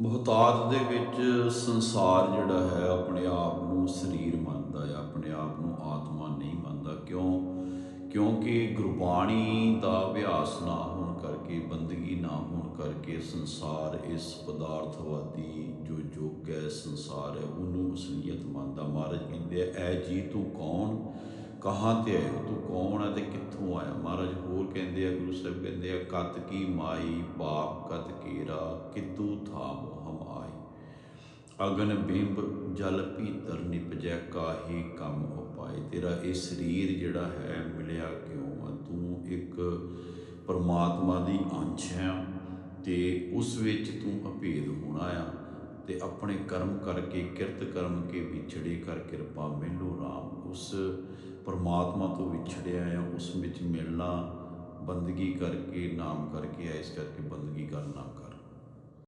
ਬਹੁਤਾਤ ਦੇ ਵਿੱਚ ਸੰਸਾਰ ਜਿਹੜਾ ਹੈ ਆਪਣੇ ਆਪ ਨੂੰ ਸਰੀਰ ਮੰਨਦਾ ਹੈ ਆਪਣੇ ਆਪ ਨੂੰ ਆਤਮਾ ਨਹੀਂ ਮੰਨਦਾ, ਕਿਉਂ? ਕਿਉਂਕਿ ਗੁਰਬਾਣੀ ਦਾ ਅਭਿਆਸ ਨਾ ਹੋਣ ਕਰਕੇ, ਬੰਦਗੀ ਨਾ ਹੋਣ ਕਰਕੇ ਸੰਸਾਰ ਇਸ ਪਦਾਰਥਵਾਦੀ ਜੋ ਯੁੱਗ ਹੈ, ਸੰਸਾਰ ਹੈ, ਉਹਨੂੰ ਅਸਲੀਅਤ ਮੰਨਦਾ। ਮਹਾਰਾਜ ਕਹਿੰਦੇ ਆ, ਐ ਜੀ ਤੂੰ ਕੌਣ? ਕਹਾਂ ਤੇ ਆਇਆ ਤੂੰ ਕੌਣ ਹੈ ਤੇ ਕਿੱਥੋਂ ਕਹਿੰਦੇ ਆ, ਗੁਰੂ ਸਾਹਿਬ ਕਹਿੰਦੇ ਆ, ਕਤ ਕੀ ਮਾਈ, ਬਾਪ ਕਤ ਕੀਰਾ, ਕਿਤੂ ਥਾਮ ਹਮ ਅਗਨ ਬਿੰਬ ਜਲ ਭੀਤਰ ਨਿਪਜੈ, ਕਾਹੀ ਕੰਮ ਉਪਾਏ ਤੇਰਾ ਇਹ ਸਰੀਰ ਜਿਹੜਾ ਹੈ, ਮਿਲਿਆ ਕਿਉਂ ਆ? ਤੂੰ ਇੱਕ ਪਰਮਾਤਮਾ ਦੀ ਅੰਸ਼ ਹੈ ਤੇ ਉਸ ਵਿੱਚ ਤੂੰ ਅਭੇਦ ਹੋਣਾ ਆ ਤੇ ਆਪਣੇ ਕਰਮ ਕਰਕੇ, ਕਿਰਤ ਕਰਮ ਕੇ ਵਿਛੜੇ ਕਰ ਕਿਰਪਾ, ਮਿਲੋ ਰਾਮ। ਉਸ ਪਰਮਾਤਮਾ ਤੋਂ ਵਿਛੜਿਆ ਆ, ਉਸ ਵਿੱਚ ਮਿਲਣਾ ਬੰਦਗੀ ਕਰਕੇ ਨਾਮ ਕਰਕੇ ਆ ਇਸ ਕਰਕੇ ਬੰਦਗੀ ਕਰ